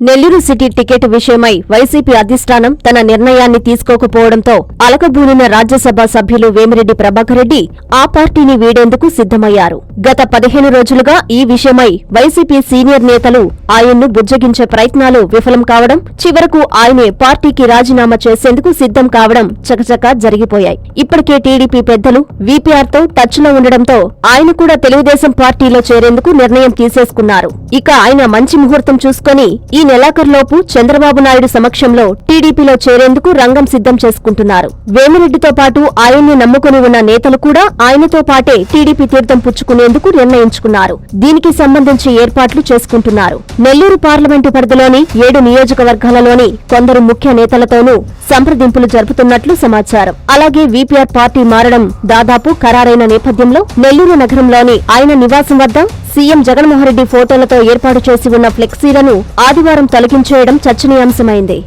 Nellore city ticket విషయమై YCP అధిష్టానం తన నిర్ణయాన్ని తీసుకోకపోవడంతో అలకబూలిన రాజ్యసభ సభ్యులు వేమిరెడ్డి ప్రభాకర్రెడ్డి ఆ పార్టీని వీడేందుకు సిద్ధమయ్యారు. గత పదిహేను రోజులుగా ఈ విషయమై వైసీపీ సీనియర్ నేతలు ఆయన్ను బుజ్జగించే ప్రయత్నాలు విఫలం కావడం చివరకు ఆయనే పార్టీకి రాజీనామా చేసేందుకు సిద్ధం కావడం చకచకా జరిగిపోయాయి. ఇప్పటికే టీడీపీ పెద్దలు వీపీఆర్తో టచ్లో ఉండడంతో ఆయన కూడా తెలుగుదేశం పార్టీలో చేరేందుకు నిర్ణయం తీసేసుకున్నారు. ఇక ఆయన మంచి ముహూర్తం చూసుకొని ఈ నెలాఖరులోపు చంద్రబాబు నాయుడు సమక్షంలో టీడీపీలో చేరేందుకు రంగం సిద్ధం చేసుకుంటున్నారు. వేమిరెడ్డితో పాటు ఆయన్ని నమ్ముకుని ఉన్న నేతలు కూడా ఆయనతో పాటే టీడీపీ తీర్థం పుచ్చుకునేందుకు నిర్ణయించుకున్నారు. దీనికి సంబంధించి ఏర్పాట్లు చేసుకుంటున్నారు. నెల్లూరు పార్లమెంటు పరిధిలోని ఏడు నియోజకవర్గాలలోని కొందరు ముఖ్య నేతలతోనూ సంప్రదింపులు జరుపుతున్నట్లు సమాచారం. అలాగే వీపీఆర్ పార్టీ మారడం దాదాపు ఖరారైన నేపథ్యంలో నెల్లూరు నగరంలోని ఆయన నివాసం వద్ద సీఎం జగన్మోహన్ రెడ్డి ఫోటోలతో ఏర్పాటు చేసి ఉన్న ఫ్లెక్సీలను ఆదివారం తొలగించేయడం చర్చనీయాంశమైంది.